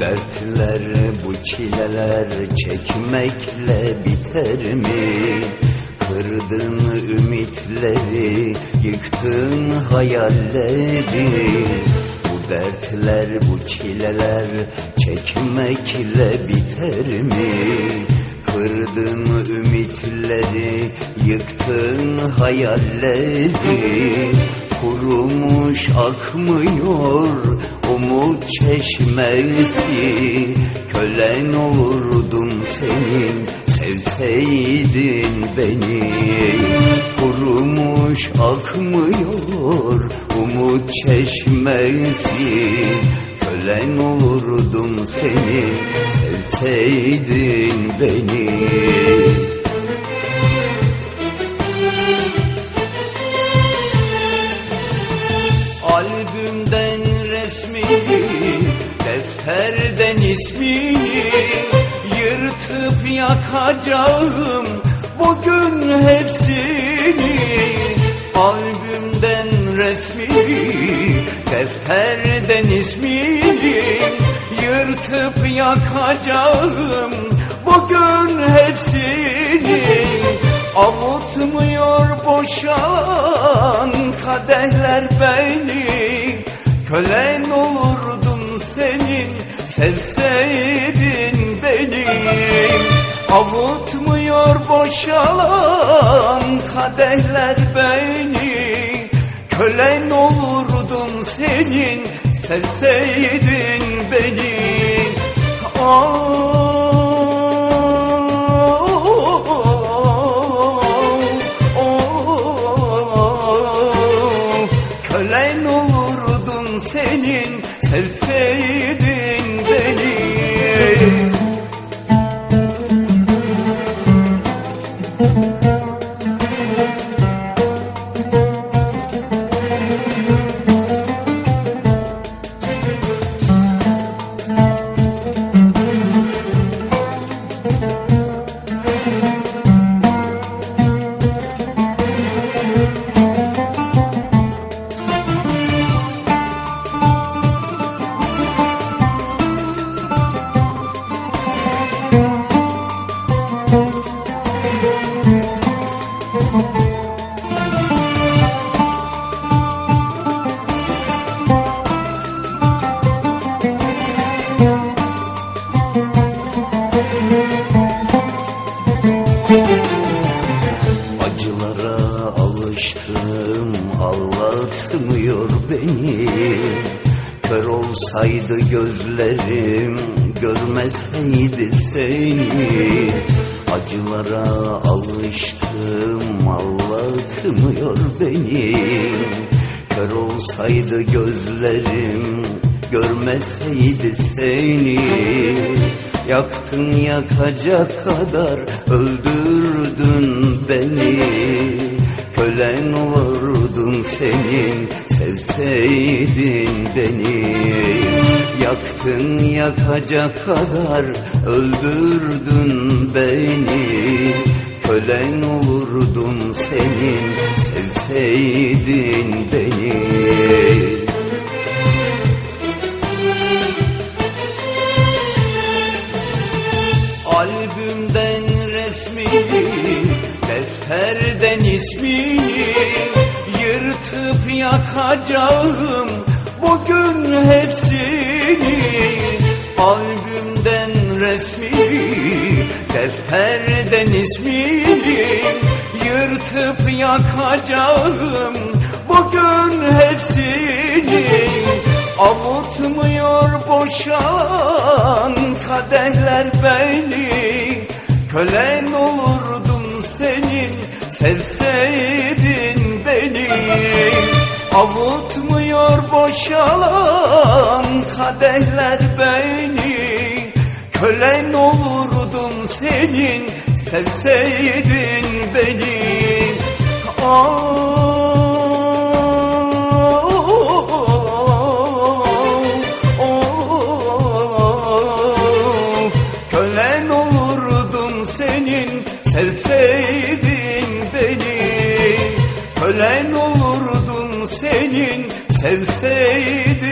Dertler bu çileler çekmekle biter mi? Kırdın ümitleri, yıktın hayalleri dertler, bu çileler çekmekle biter mi? Kırdın ümitleri, yıktın hayalleri. Kurumuş akmıyor umut çeşmesi. Kölen olurdum senin sevseydin beni Kurumuş akmıyor umut çeşmesi. Kölen olurdum seni sevseydin beni. Albümden resmini, defterden ismini Yırtıp yakacağım bugün hepsini Albümden resmini, defterden ismini Yırtıp yakacağım bugün hepsini. Avutmuyor boşan kadehler beni. Kölen olurdum senin sevseydin beni. Avutmuyor boşalan kadehler beni Kölen olurdum senin sevseydin beni Of, Kölen olurdum senin sevseydin Acılara ağlatmıyor beni. Kör olsaydı gözlerim görmeseydi seni. Acılara alıştım ağlatmıyor beni. Kör olsaydı gözlerim görmeseydi seni. Yaktın yakacak kadar öldürdün beni. Kölen olurdum senin sevseydin beni. Yaktın yakacak kadar öldürdün beni. Kölen olurdum senin sevseydin beni. Albümden resmini, defterden ismini yakacağım bugün hepsini. Albümden resmini, defterden ismini Yırtıp yakacağım bugün hepsini. Avutmuyor boşan kadehler beni Kölen olurdum senin sevseydin beni Avutmuyor boşalan kadehler beni. Kölen olurdum senin sevseydin beni. Olurdum senin sevseydin beni. Kölen olurdum senin sevseydin